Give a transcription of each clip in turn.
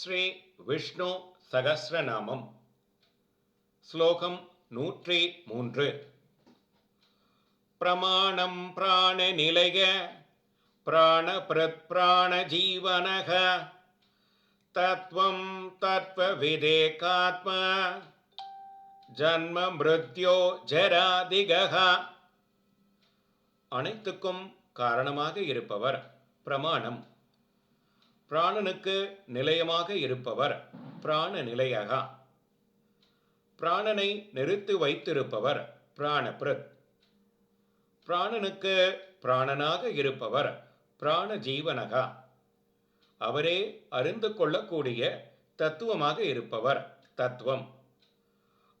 ஸ்ரீ விஷ்ணு சகசிரநாமம். ஸ்லோகம் நூற்றி மூன்று. பிரமாணம் பிராணநிலைய பிராணபிரத் பிராணஜீவனக தத்துவம் தத்வவிதேகாத்ம ஜன்ம மிருத்யோ ஜராதிகஹ. அனைத்துக்கும் காரணமாக இருப்பவர் பிரமாணம். பிராணனுக்கு நிலையமாக இருப்பவர் பிராண நிலையகா பிராணனை நிறுத்தி வைத்திருப்பவர் பிராணபிரத். பிராணனுக்கு பிராணனாக இருப்பவர் பிராண ஜீவனகா அவரே அறிந்து கொள்ளக்கூடிய தத்துவமாக இருப்பவர் தத்துவம்.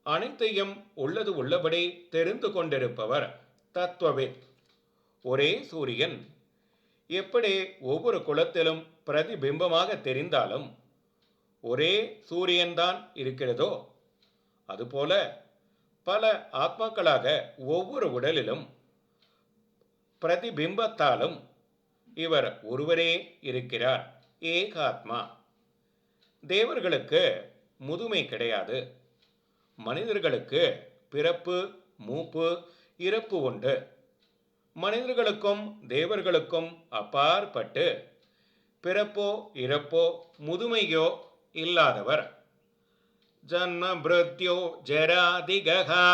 அனைத்தையும் உள்ளது உள்ளபடி தெரிந்து கொண்டிருப்பவர் தத்துவவித். ஒரே சூரியன். எப்படி ஒவ்வொரு குலத்திலும் பிரதிபிம்பமாக தெரிந்தாலும் ஒரே சூரியன்தான் இருக்கிறதோ அதுபோல பல ஆத்மாக்களாக ஒவ்வொரு உடலிலும் பிரதிபிம்பத்தாலும் இவர் ஒருவரே இருக்கிறார் ஏகாத்மா. தேவர்களுக்கு முதுமை கிடையாது. மனிதர்களுக்கு பிறப்பு மூப்பு இறப்பு உண்டு. மனிதர்களுக்கும் தேவர்களுக்கும் அப்பாற்பட்டு பிறப்போ இறப்போ முதுமையோ இல்லாதவர். ஜன்ம மிருத்யோ ஜராதிகா